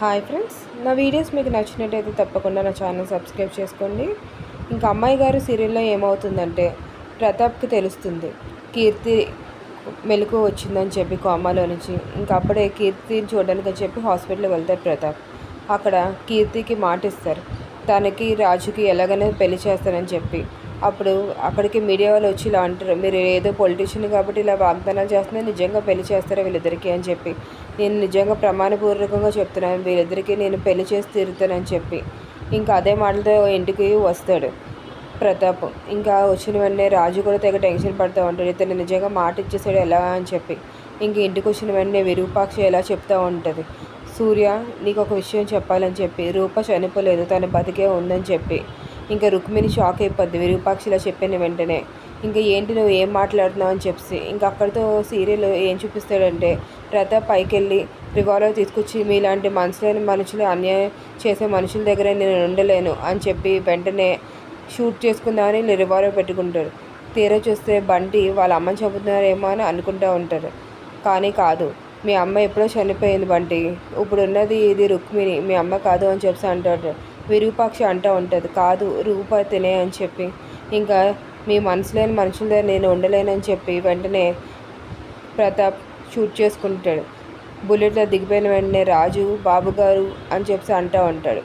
Hi friends నా videos మీకు నచ్చినట్టయితే తప్పకుండా నా ఛానల్ సబ్స్క్రైబ్ చేసుకోండి. ఇంకా అమ్మాయి గారు సీరియల్లో ఏమవుతుందంటే ప్రతాప్కి తెలుస్తుంది కీర్తి మెలకు వచ్చిందని చెప్పి కోమాలో నుంచి. ఇంకా అప్పుడే కీర్తిని చూడడానికి చెప్పి హాస్పిటల్కి వెళ్తారు ప్రతాప్. అక్కడ కీర్తికి మాట ఇస్తారు తనకి రాజుకి ఎలాగైనా పెళ్ళి చేస్తానని చెప్పి. అప్పుడు అక్కడికి మీడియా వాళ్ళు వచ్చి ఇలా అంటారు మీరు ఏదో పొలిటీషియన్ కాబట్టి ఇలా వాగ్దానాలు చేస్తున్నారు నిజంగా పెళ్ళి చేస్తారా వీళ్ళిద్దరికీ? అని చెప్పి. నేను నిజంగా ప్రమాణపూర్వకంగా చెప్తున్నాను వీళ్ళిద్దరికీ నేను పెళ్ళి చేసి తీరుతానని చెప్పి. ఇంకా అదే మాటలతో ఇంటికి వస్తాడు ప్రతాప్. ఇంకా వచ్చిన వెంటనే రాజు కూడా తెగ టెన్షన్ పడుతూ ఉంటాడు ఇతను నిజంగా మాట ఇచ్చేసాడు ఎలా? అని చెప్పి. ఇంక ఇంటికి వచ్చిన వెంటనే విరూపాక్ష ఎలా చెప్తూ ఉంటుంది సూర్య నీకు ఒక విషయం చెప్పాలని చెప్పి రూప చనిపోలేదు తను బతికే ఉందని చెప్పి. ఇంకా రుక్మిణి షాక్ అయిపోద్ది. విరూపాక్షిలా చెప్పిన వెంటనే ఇంకా ఏంటి నువ్వు ఏం మాట్లాడుతున్నావు? అని చెప్పి ఇంకా అక్కడితో సీరియల్ ఏం చూపిస్తాడంటే ప్రతాప్ పైకి వెళ్ళి రివాల్వర్ తీసుకొచ్చి మీలాంటి మనసులేని మనుషులు అన్యాయం చేసే మనుషుల దగ్గర నేను ఉండలేను అని చెప్పి వెంటనే షూట్ చేసుకుందామని రివాల్వర్ పెట్టుకుంటాడు. తీరా చూస్తే బంటి వాళ్ళ అమ్మని చంపుతున్నారేమో అని అనుకుంటూ ఉంటారు కానీ కాదు మీ అమ్మ ఎప్పుడో చనిపోయింది బంటి. ఇప్పుడు ఉన్నది ఇది రుక్మిణి మీ అమ్మ కాదు అని చెప్పి అంటాడు. విరూపాక్ష అంటూ ఉంటుంది. కాదు రూప తినే అని చెప్పి. ఇంకా మీ మనసులేని మనుషుల దగ్గర నేను ఉండలేనని చెప్పి వెంటనే ప్రతాప్ షూట్ చేసుకుంటాడు. బుల్లెట్లో దిగిపోయిన వెంటనే రాజు బాబు గారు అని చెప్పి అంటూ ఉంటాడు.